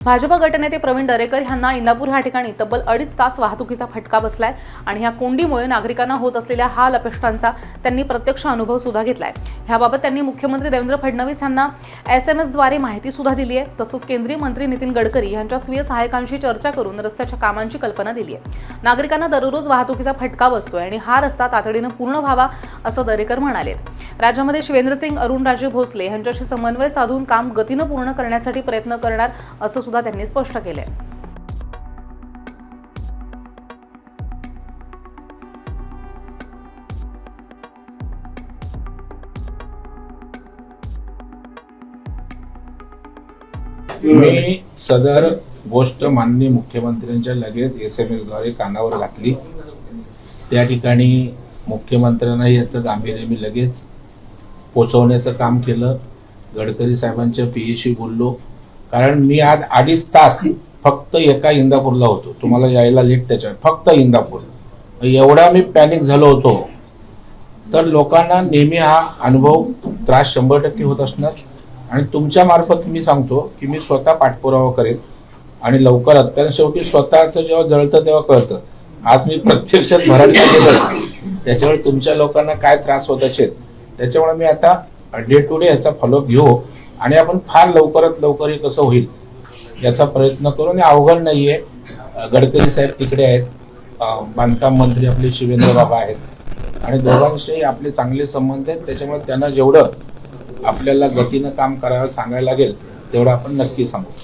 भाजप गटनेते प्रवीण दरेकर यांना इंदापूर ह्या ठिकाणी तब्बल अडीच तास वाहतुकीचा फटका बसलाय आणि ह्या कोंडीमुळे नागरिकांना होत असलेल्या हाल अपेष्टांचा त्यांनी प्रत्यक्ष अनुभव सुद्धा घेतलाय. ह्याबाबत त्यांनी मुख्यमंत्री देवेंद्र फडणवीस यांना एस एम एसद्वारे माहिती सुद्धा दिली आहे तसंच केंद्रीय मंत्री नितीन गडकरी यांच्या स्वीय सहायकांशी चर्चा करून रस्त्याच्या कामांची कल्पना दिली आहे नागरिकांना दररोज वाहतुकीचा फटका बसतोय आणि हा रस्ता तातडीनं पूर्ण व्हावा असं दरेकर म्हणाले राज्यामध्ये शिवेंद्रसिंग अरुणराजे भोसले यांच्याशी समन्वय साधून काम गतीनं पूर्ण करण्यासाठी प्रयत्न करणार असं सुद्धा त्यांनी स्पष्ट केलंय. मी सदर गोष्ट माननीय मुख्यमंत्र्यांच्या लगेच एस एम एसद्वारे कानावर घातली. त्या ठिकाणी मुख्यमंत्र्यांना याचं गांभीर्य मी लगेच पोचवण्याचं काम केलं. गडकरी साहेबांच्या पीएशी बोललो. कारण मी आज अडीच तास फक्त एका इंदापूरला होतो. तुम्हाला यायला लेट त्याच्यावर. फक्त इंदापूर. एवढा मी पॅनिक झालो होतो. तर लोकांना नेहमी हा अनुभव त्रास शंभर टक्के होत असणार. आणि तुमच्या मार्फत मी सांगतो की मी स्वतः पाठपुरावा करेन आणि लवकरच कारण शेवटी स्वतःचं जेव्हा जळतं तेव्हा कळतं. आज मी प्रत्यक्षात भरायला त्याच्यावर तुमच्या लोकांना काय त्रास होत असेल त्याच्यामुळे मी आता डे टू डे याचा फॉलोअप घेऊ. आणि आपण फार लवकरात लवकर हे कसं होईल याचा प्रयत्न करू आणि अवघड नाहीये. आहे गडकरी साहेब तिकडे आहेत. बांधकाम मंत्री आपले शिवेंद्र बाबा आहेत. आणि दोघांशी आपले चांगले संबंध आहेत. त्याच्यामुळे त्यांना जेवढं आपल्याला गतीनं काम करायला सांगायला लागेल तेवढं आपण नक्की सांगू.